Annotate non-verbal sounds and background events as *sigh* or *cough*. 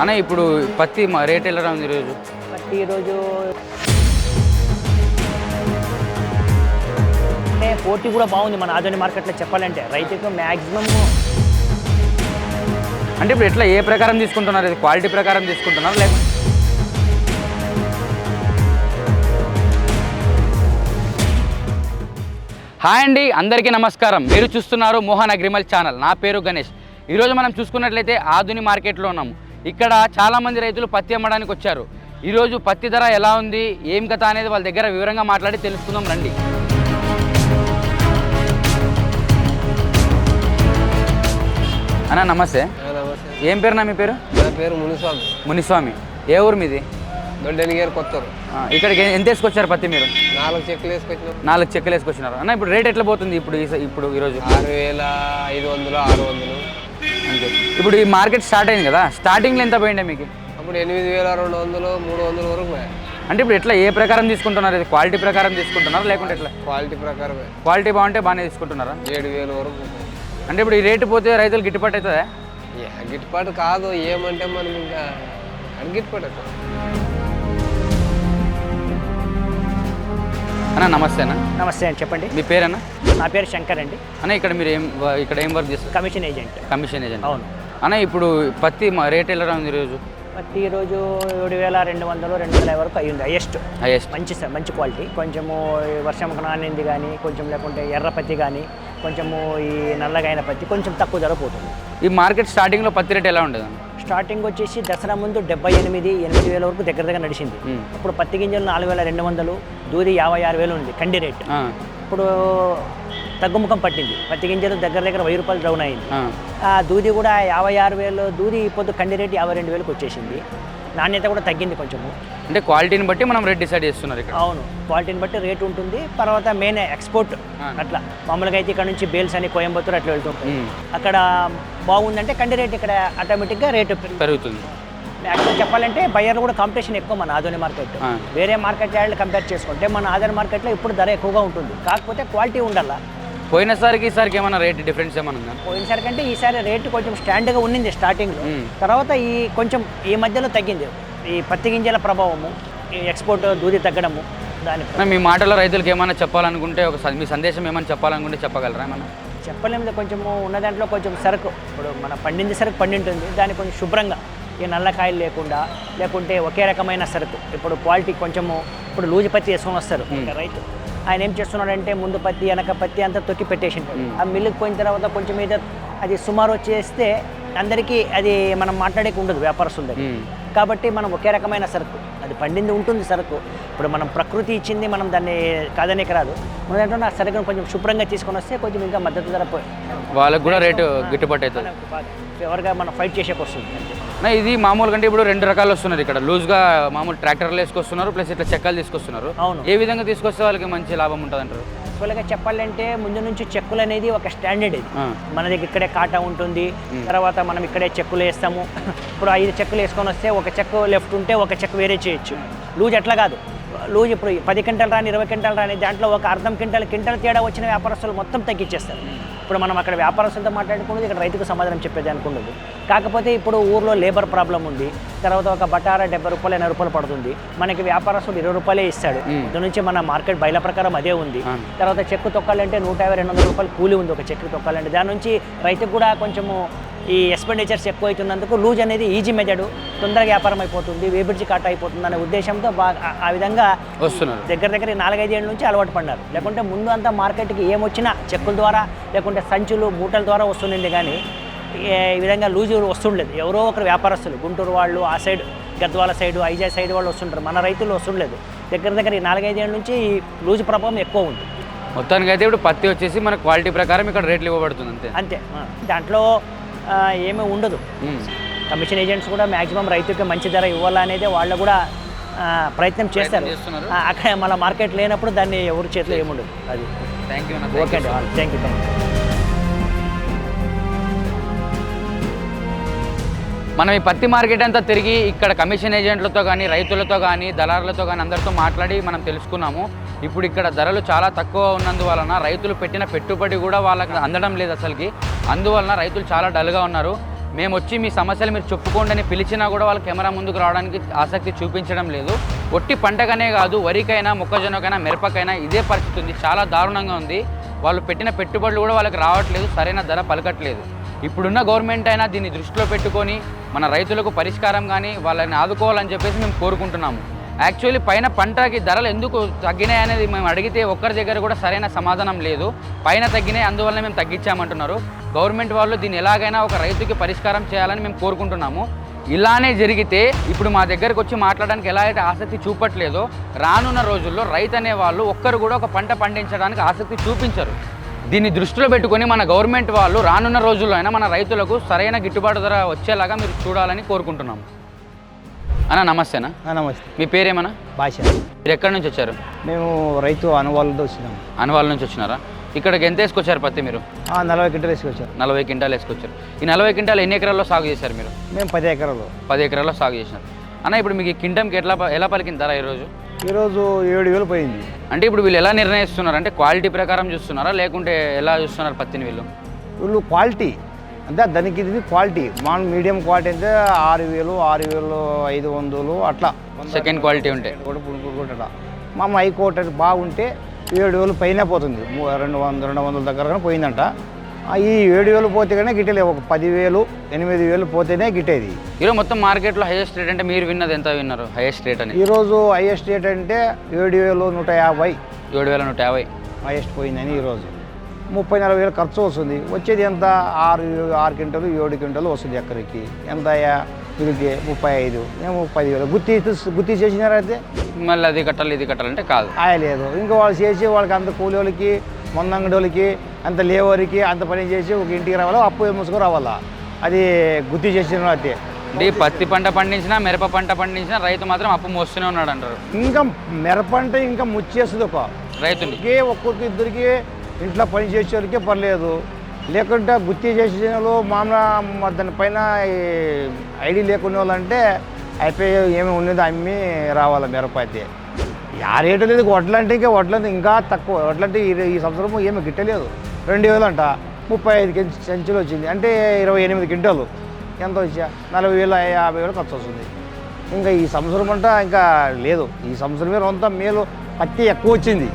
అన్న ఇప్పుడు పత్తి రేట్ ఎలా ఉంది ఈరోజు? బట్ ఈరోజు అంటే పోటీ కూడా బాగుంది మన ఆధునిక మార్కెట్లో చెప్పాలంటే. రైతుకు మ్యాక్సిమం అంటే ఇప్పుడు ఎట్లా ఏ ప్రకారం తీసుకుంటున్నారు? ఇది క్వాలిటీ ప్రకారం తీసుకుంటున్నారు లేకపోతే హాయ్ అండి అందరికీ నమస్కారం. మీరు చూస్తున్నారు మోహన్ అగ్రిమల్ ఛానల్. నా పేరు గణేష్. ఈరోజు మనం చూసుకున్నట్లయితే ఆధుని మార్కెట్లో ఉన్నాము. ఇక్కడ చాలామంది రైతులు పత్తి అమ్మడానికి వచ్చారు. ఈరోజు పత్తి ధర ఎలా ఉంది? ఏం కథ అనేది వాళ్ళ దగ్గర వివరంగా మాట్లాడి తెలుసుకుందాం రండి. అన్న నమస్తే. ఏం పేరు నా మీ పేరు? నా పేరు మునిస్వామి. మునిస్వామి. ఏ ఊరు మీది? దొడ్డెనిగేరు కొత్తరు. ఇక్కడికి ఎంత వేసుకొచ్చారు పత్తి మీరు? నాలుగు చెక్కులు వేసుకొచ్చినాం. నాలుగు చెక్కలు వేసుకొచ్చినారు. అన్న ఇప్పుడు రేట్ ఎట్లా పోతుంది ఇప్పుడు ఇప్పుడు ఈరోజు? ఆరు వేల ఐదు వందలు ఆరు వందలు. ఇప్పుడు ఈ మార్కెట్ స్టార్ట్ అయింది కదా స్టార్టింగ్లో ఎంత పోయిండే మీకు? అప్పుడు ఎనిమిది వేల రెండు వందలు మూడు వందల వరకు. అంటే ఇప్పుడు ఎట్లా ఏ ప్రకారం తీసుకుంటున్నారు? ఇది క్వాలిటీ ప్రకారం తీసుకుంటున్నారా లేకుంటే ఎట్లా? క్వాలిటీ ప్రకారమే. క్వాలిటీ బాగుంటే బాగానే తీసుకుంటున్నారా? ఏడు వేల వరకు. అంటే ఇప్పుడు ఈ రేటు పోతే రైతులు గిట్టుబాటు అవుతుందా? గిట్టుబాటు కాదు ఏమంటే మనం ఇంకా గిట్టుబాటు. అన్న నమస్తే అన్న. నమస్తే అండి చెప్పండి. మీ పేరన్నా? నా పేరు శంకర్ అండి. అన్న ఇక్కడ మీరు ఏం ఇక్కడ ఏం వర్క్ చేస్తారు? Commission agent. Commission agent. అవును. అన్న ఇప్పుడు పత్తి రేట్ ఎలా ఉంది ఈరోజు? బట్ ఈరోజు ఏడు వేల రెండు వందలు రెండు వందల వరకు అయ్యింది హైయెస్ట్ హైయెస్ట్ మంచి స- మంచి క్వాలిటీ కొంచెము వర్షం నానింది కానీ కొంచెం లేకుంటే ఎర్ర పత్తి కానీ కొంచెము ఈ నల్లగా అయిన పత్తి కొంచెం తక్కువ ధర పోతుంది. ఈ మార్కెట్ స్టార్టింగ్లో పత్తి రేట్ ఎలా ఉండేది స్టార్టింగ్ వచ్చేసి దసరా ముందు డెబ్బై ఎనిమిది ఎనిమిది వేల వరకు దగ్గర దగ్గర నడిచింది. మ్మ్. ఇప్పుడు పత్తి గింజలు నాలుగు వేల రెండు వందలు దూది యాభై ఆరు వేలు ఉంది కండి రేట్. ఆ, ఇప్పుడు తగ్గుముఖం పట్టింది. పత్తి గింజలు దగ్గర దగ్గర వెయ్యి రూపాయలు డౌన్ అయింది. ఆ. దూది కూడా యాభై ఆరు వేలు దూది పొద్దు కండి రేటు యాభై రెండు వేలకు వచ్చేసింది. నాణ్యత కూడా తగ్గింది కొంచెము. అంటే క్వాలిటీని బట్టి మనం రేట్ డిసైడ్ చేస్తున్నారు ఇక్కడ. అవును. క్వాలిటీని బట్టి రేట్ ఉంటుంది. తర్వాత మెయిన్ ఎక్స్పోర్ట్. అట్లా. మామూలుగా అయితే ఇక్కడ నుంచి బేల్స్ అని కోయంబత్తూరు అట్లా వెళ్తుంటాయి. అక్కడ బాగుందంటే కండి రేట్ ఇక్కడ ఆటోమేటిక్గా రేటు పెరుగుతుంది. యాక్చువల్ చెప్పాలంటే బయర్ కూడా కాంపిటీషన్ ఎక్కువ మన ఆధునిక మార్కెట్. వేరే మార్కెట్ యార్డ్లు కంపేర్ చేసుకుంటే మన ఆధునిక మార్కెట్లో ఇప్పుడు ధర ఎక్కువగా ఉంటుంది. కాకపోతే క్వాలిటీ ఉండాలా. పోయినసారికి ఈసారికి ఏమైనా రేట్ డిఫరెన్స్ ఏమైనా ఉందా? పోయినసారి కంటే ఈసారి రేటు కొంచెం స్టాండ్గా ఉన్నింది స్టార్టింగ్లో. తర్వాత ఈ కొంచెం ఈ మధ్యలో తగ్గింది. ఈ పత్తి గింజల ప్రభావము ఈ ఎక్స్పోర్ట్ దూది తగ్గడము దాని మీ మాటలో రైతులకు ఏమైనా చెప్పాలనుకుంటే ఒక మీ సందేశం ఏమైనా చెప్పాలనుకుంటే చెప్పగలరా ఏమన్నా? చెప్పలేము కొంచెం ఉన్న దాంట్లో కొంచెం సరుకు. ఇప్పుడు మన పండింది సరుకు పండింటుంది దాన్ని కొంచెం శుభ్రంగా ఈ నల్లకాయలు లేకుండా లేకుంటే ఒకే రకమైన సరుకు. ఇప్పుడు క్వాలిటీ కొంచెము ఇప్పుడు లూజు పత్తి వేసుకొని వస్తారు. రైతు ఆయన ఏం చేస్తున్నాడంటే ముందు పత్తి వెనక పత్తి అంతా తొక్కి పెట్టేసి ఆ మిల్లుకి పోయిన తర్వాత కొంచెం మీద అది సుమారు వచ్చేస్తే అందరికీ అది మనం మాట్లాడేకి ఉండదు వ్యాపారస్తుల ఉమ్, కాబట్టి మనం ఒకే రకమైన సరుకు. అది పండింది ఉంటుంది సరుకు. ఇప్పుడు మనం ప్రకృతి ఇచ్చింది మనం దాన్ని కాదనేకి రాదు. మన ఆ సరుకును కొంచెం శుభ్రంగా తీసుకొని వస్తే కొంచెం ఇంకా మద్దతు ధర వాళ్ళకు కూడా రేటు గిట్టుబాటు అవుతుంది. ఫేవర్గా మనం ఫైట్ చేసేకి వస్తుంది. ఇది మామూలుగా అంటే ఇప్పుడు రెండు రకాలు వస్తున్నారు ఇక్కడ. లూజ్గా మామూలు ట్రాక్టర్లు వేసుకొస్తున్నారు ప్లస్ ఇట్లా చెక్కలు తీసుకొస్తున్నారు. అవును. ఏ విధంగా తీసుకొస్తే వాళ్ళకి మంచి లాభం ఉంటుంది అంటారు యాక్చువల్గా చెప్పాలంటే ముందు నుంచి చెక్కులు అనేది ఒక స్టాండర్డ్ ఇది. మన దగ్గర ఇక్కడే కాటా ఉంటుంది తర్వాత మనం ఇక్కడే చెక్కులు వేస్తాము. *coughs* ఇప్పుడు ఐదు చెక్కులు వేసుకొని వస్తే ఒక చెక్కు లెఫ్ట్ ఉంటే ఒక చెక్కు వేరే చేయొచ్చు. లూజ్ అట్లా కాదు. లూజ్ ఇప్పుడు పది క్వింటల్ రాని ఇరవై క్వింటల్ రాని దాంట్లో ఒక అర్ధం క్వింటల్ క్వింటల్ తేడా వచ్చిన వ్యాపారస్తులు మొత్తం తగ్గించేస్తారు. ఇప్పుడు మనం అక్కడ వ్యాపారస్తులతో మాట్లాడుకున్నది ఇక్కడ రైతుకు సమాధానం చెప్పేది అనుకున్నది కాకపోతే ఇప్పుడు ఊర్లో లేబర్ ప్రాబ్లం ఉంది. తర్వాత ఒక బటారా డెబ్బై రూపాయలు ఎనభై రూపాయలు పడుతుంది. మనకి వ్యాపారస్తుడు ఇరవై రూపాయలే ఇస్తాడు. ఇటు నుంచి మన మార్కెట్ బయల ప్రకారం అదే ఉంది. తర్వాత చెక్కు తొక్కాలంటే నూట యాభై రెండు వందల రూపాయలు కూలి ఉంది ఒక చెక్కు తొక్కాలంటే. దాని నుంచి రైతుకు కూడా కొంచెము ఈ ఎక్స్పెండిచర్స్ ఎక్కువ అవుతున్నందుకు లూజ్ అనేది ఈజీ మెథడ్ తొందరగా వ్యాపారం అయిపోతుంది వేబిడ్జి కాట అయిపోతుంది అనే ఉద్దేశంతో బాగా ఆ- విధంగా వస్తున్నారు. దగ్గర దగ్గర ఈ నాలుగైదు ఏళ్ళ నుంచి అలవాటు పడినారు లేకుంటే ముందు అంతా మార్కెట్కి ఏమొచ్చినా చెక్కుల ద్వారా లేకుంటే సంచులు మూటల ద్వారా వస్తుండే కానీ ఈ విధంగా లూజు వస్తుండలేదు ఎవరో ఒకరు వ్యాపారస్తులు గుంటూరు వాళ్ళు ఆ side Gadwal side Aiza side వాళ్ళు వస్తుంటారు మన రైతులు వస్తుండలేదు దగ్గర దగ్గర ఈ నాలుగైదు ఏళ్ళ నుంచి ఈ లూజు ప్రభావం ఎక్కువ ఉంది. మొత్తానికి అయితే ఇప్పుడు పత్తి వచ్చేసి మన క్వాలిటీ ప్రకారం ఇక్కడ రేట్లు ఇవ్వబడుతుంది అంతే. అంతే. దాంట్లో ఏమీ ఉండదు. కమిషన్ ఏజెంట్స్ కూడా మ్యాక్సిమం రైతుకి మంచి ధర ఇవ్వాలనేదే వాళ్ళు కూడా ప్రయత్నం చేస్తారు. అక్కడ మళ్ళీ మార్కెట్ లేనప్పుడు దాన్ని ఎవరి చేతిలో ఏముండదు. అది. థ్యాంక్ యూ ఓకే అండి. థ్యాంక్ యూ థ్యాంక్ యూ మనం ఈ పత్తి మార్కెట్ అంతా తిరిగి ఇక్కడ కమిషన్ ఏజెంట్లతో కానీ రైతులతో కానీ దళారులతో కానీ అందరితో మాట్లాడి మనం తెలుసుకున్నాము. ఇప్పుడు ఇక్కడ ధరలు చాలా తక్కువ ఉన్నందువలన రైతులు పెట్టిన పెట్టుబడి కూడా వాళ్ళకి అందడం లేదు అసలుకి. అందువలన రైతులు చాలా డల్గా ఉన్నారు. మేము వచ్చి మీ సమస్యలు మీరు చెప్పుకోండి అని పిలిచినా కూడా వాళ్ళు కెమెరా ముందుకు రావడానికి ఆసక్తి చూపించడం లేదు. ఒట్టి పంటకనే కాదు వరికైనా మొక్కజొన్నకైనా మిరపకైనా ఇదే పరిస్థితి ఉంది. చాలా దారుణంగా ఉంది. వాళ్ళు పెట్టిన పెట్టుబడులు కూడా వాళ్ళకి రావట్లేదు సరైన ధర పలకట్లేదు. ఇప్పుడున్న గవర్నమెంట్ అయినా దీన్ని దృష్టిలో పెట్టుకొని మన రైతులకు పరిష్కారం కానీ వాళ్ళని ఆదుకోవాలని చెప్పేసి మేము కోరుకుంటున్నాము. యాక్చువల్లీ పైన పంటకి ధరలు ఎందుకు తగ్గినాయి అనేది మేము అడిగితే ఒక్కరి దగ్గర కూడా సరైన సమాధానం లేదు. పైన తగ్గినాయి అందువల్ల మేము తగ్గించామంటున్నారు. గవర్నమెంట్ వాళ్ళు దీన్ని ఎలాగైనా ఒక రైతుకి పరిష్కారం చేయాలని మేము కోరుకుంటున్నాము. ఇలానే జరిగితే ఇప్పుడు మా దగ్గరకు వచ్చి మాట్లాడడానికి ఎలా అయితే ఆసక్తి చూపట్లేదో రానున్న రోజుల్లో రైతు అనే వాళ్ళు ఒక్కరు కూడా ఒక పంట పండించడానికి ఆసక్తి చూపించరు. దీన్ని దృష్టిలో పెట్టుకొని మన గవర్నమెంట్ వాళ్ళు రానున్న రోజుల్లో అయినా మన రైతులకు సరైన గిట్టుబాటు ధర వచ్చేలాగా మీరు చూడాలని కోరుకుంటున్నాము. అన్న నమస్తేనా? నమస్తే. మీ పేరేమన్నా? భాష. మీరు ఎక్కడి నుంచి వచ్చారు? మేము రైతు అనువాళ్ళతో వచ్చినాము అనువాల నుంచి వచ్చినారా? ఇక్కడికి ఎంత వేసుకొచ్చారు పత్తి మీరు? ఆ, నలభై కింటలు వేసుకొచ్చారు. నలభై క్వింటాలు వేసుకొచ్చారు. ఈ నలభై క్వింటాలు ఎన్ని ఎకరాల్లో సాగు చేశారు మీరు? మేము పది ఎకరాలు పది ఎకరాల్లో సాగు చేసినారు అన్న ఇప్పుడు మీకు ఈ కింటంకి ఎట్లా ప- ఎలా పలికింది ధర ఈరోజు? ఈరోజు ఏడు వేలు పోయింది. అంటే ఇప్పుడు వీళ్ళు ఎలా నిర్ణయిస్తున్నారు? అంటే క్వాలిటీ ప్రకారం చూస్తున్నారా? లేకుంటే ఎలా చూస్తున్నారు పత్తిని వీళ్ళు? వీళ్ళు క్వాలిటీ అంటే దానికి ఇది క్వాలిటీ. మా మీడియం క్వాలిటీ అయితే ఆరు వేలు ఆరు వేలు ఐదు వందలు అట్లా. సెకండ్ క్వాలిటీ ఉంటే. కూడా మా హై కోట బాగుంటే ఏడు వేలు పైన పోతుంది. మూ- రెండు వందల రెండు వందల దగ్గర కానీ పోయిందంట ఈ ఏడు వేలు పోతే కానీ గిట్టలే. ఒక పదివేలు ఎనిమిది వేలు పోతేనే గిట్టేది. ఈరోజు మొత్తం మార్కెట్లో హైయెస్ట్ రేట్ అంటే మీరు విన్నది ఎంత విన్నారు? హైయెస్ట్ రేట్ అని. ఈరోజు హైయెస్ట్ రేట్ అంటే ఏడు వేలు నూట యాభై. ఏడు వేల నూట యాభై. హైయెస్ట్ పోయిందని ఈరోజు. ముప్పై నలభై వేలు ఖర్చు వస్తుంది. వచ్చేది ఎంత? ఆరు ఆరు క్వింటలు ఏడు క్వింటలు వస్తుంది ఎక్కడికి ఎంత అయ్యా? వీళ్ళకి ముప్పై ఐదు. మేము ముప్పై వేలు. గుత్తి గుత్తి చేసినారైతే మళ్ళీ అది కట్టాలి ఇది కట్టాలంటే కాదు. ఆయలేదు ఇంకా వాళ్ళు చేసి వాళ్ళకి అంత కూలి వాళ్ళకి మొన్న అంగడి వాళ్ళకి అంత లేవరికి అంత పని చేసి ఒక ఇంటికి రావాలా అప్పు మూసుకు రావాలా? అది గుత్తి చేసిన అయితే. అంటే పత్తి పంట పండించినా మిరప పంట పండించినా రైతు మాత్రం అప్పు మోస్తూనే ఉన్నాడు అంటారు ఇంకా మిరపంటే ఇంకా ముచ్చేస్తుంది ఒక. రైతుని. ఒకే ఒక్కొక్కరికి ఇద్దరికి ఇంట్లో పని చేసేవాళ్ళకే పర్లేదు. లేకుంటే గుత్తి చేసే వాళ్ళు మామూలు దానిపైన ఈ ఐడి లేకునే వాళ్ళంటే అయిపోయి ఏమి ఉండేది అమ్మి రావాలి మిరపైతే ఆ రేటు లేదు వడ్లు అంటే ఇంకా వడ్లు ఇంకా తక్కువ. వడ్లంటే ఈ- సంవత్సరం ఏమి గిట్టలేదు. రెండు వేలు అంట. ముప్పై ఐదు సెంచులు వచ్చింది. అంటే ఇరవై ఎనిమిది క్వింటాలు. ఎంత వచ్చా? నలభై వేలు యాభై వేలు ఖర్చు వస్తుంది. ఇంకా ఈ సంవత్సరం అంట ఇంకా లేదు. ఈ సంవత్సరమే అంతా మేలు. పత్తి ఎక్కువ వచ్చింది.